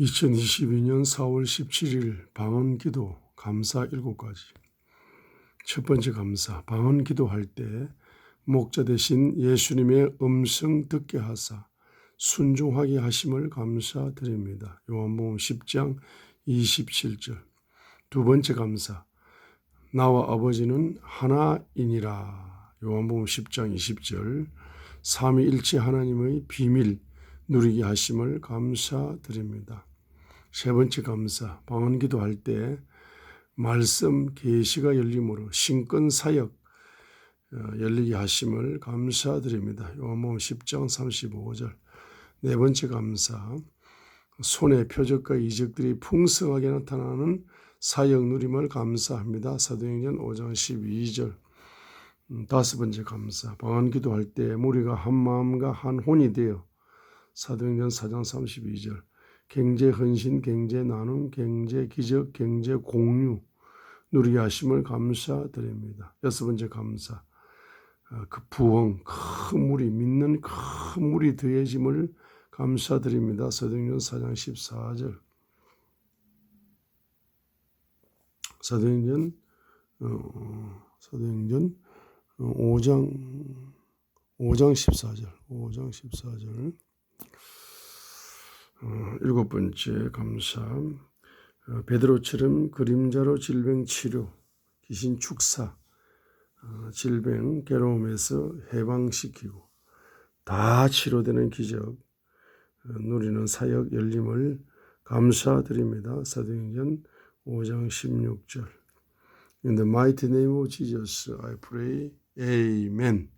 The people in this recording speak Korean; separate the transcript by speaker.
Speaker 1: 2022년 4월 17일 방언기도 감사 7가지 첫 번째 감사 방언기도 할 때 목자 대신 예수님의 음성 듣게 하사 순종하게 하심을 감사드립니다. 요한복음 10장 27절 두 번째 감사 나와 아버지는 하나이니라 요한복음 10장 20절 삼위일체 하나님의 비밀 누리게 하심을 감사드립니다. 세 번째 감사 방언기도 할 때 말씀 계시가 열림으로 신권 사역 어, 열리게 하심을 감사드립니다. 요한복음 10장 35절 네 번째 감사 손의 표적과 이적들이 풍성하게 나타나는 사역 누림을 감사합니다. 사도행전 5장 12절 음, 다섯 번째 감사 방언기도 할 때 무리가 한 마음과 한 혼이 되어 사도행전 4장 32절 경제 헌신, 경제 나눔, 경제 기적, 경제 공유 누리게 하심을 감사드립니다. 여섯 번째 감사 어, 그 부흥 큰 물이 믿는 큰 물이 더해짐을 감사드립니다. 사도행전 4장 14절 사도행전 어, 사도행전 5장 5장 14절 5장 14절 어, 일곱 번째 감사 어, 베드로처럼 그림자로 질병 치료 귀신 축사 어, 질병 괴로움에서 해방시키고 다 치료되는 기적 어, 누리는 사역 열림을 감사드립니다. 사도행전 5장 16절 In the mighty name of Jesus I pray. Amen.